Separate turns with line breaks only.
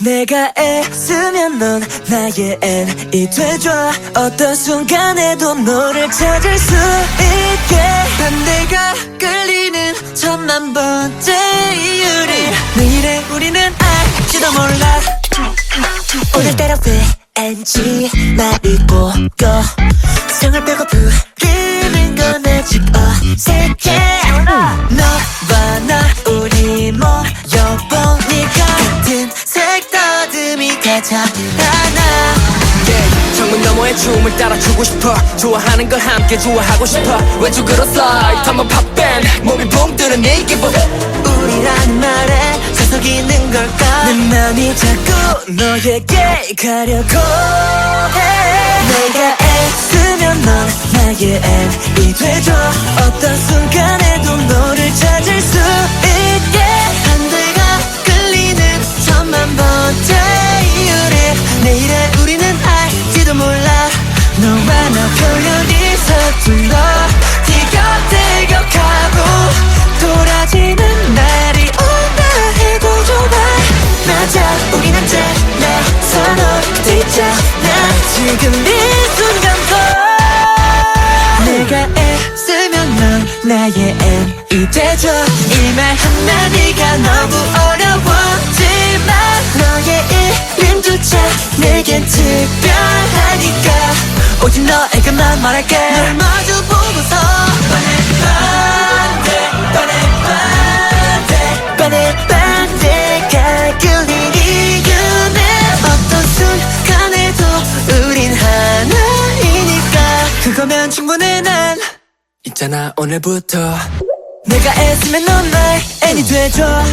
내가 애쓰면 넌 나의 N이 돼줘 어떤 순간에도 너를 찾을 수 있게. 난 내가 끌리는 천만 번째 이유를 내일의 우리는 알지도 몰라. 오늘따라 왠지 나를 보고 성을 빼고 부 하나
yeah, 창문 너머의 춤을 따라 추고 싶어. 좋아하는 걸 함께 좋아하고 싶어. 왼쪽으로 슬라이드 한번 팝밴 몸이 붕 뜨는 네 기분.
우리라는 말에 서석 있는 걸까? 내 맘이 자꾸 너에게 가려고 해. 내가 애쓰면 넌 나의 N이 돼줘 어떤 순간에도 너를 찾을 수 곁에 있잖아 지금 이 순간도 내가 애쓰면 넌 나의 N이 돼줘 이말 한마디가 너무 어려웠지만 너의 이름조차 내겐 특별하니까 오직 너에게만 말할게 그거면 충분해 난.
있잖아 오늘부터.
내가 애쓰면 넌 나의 N이 돼줘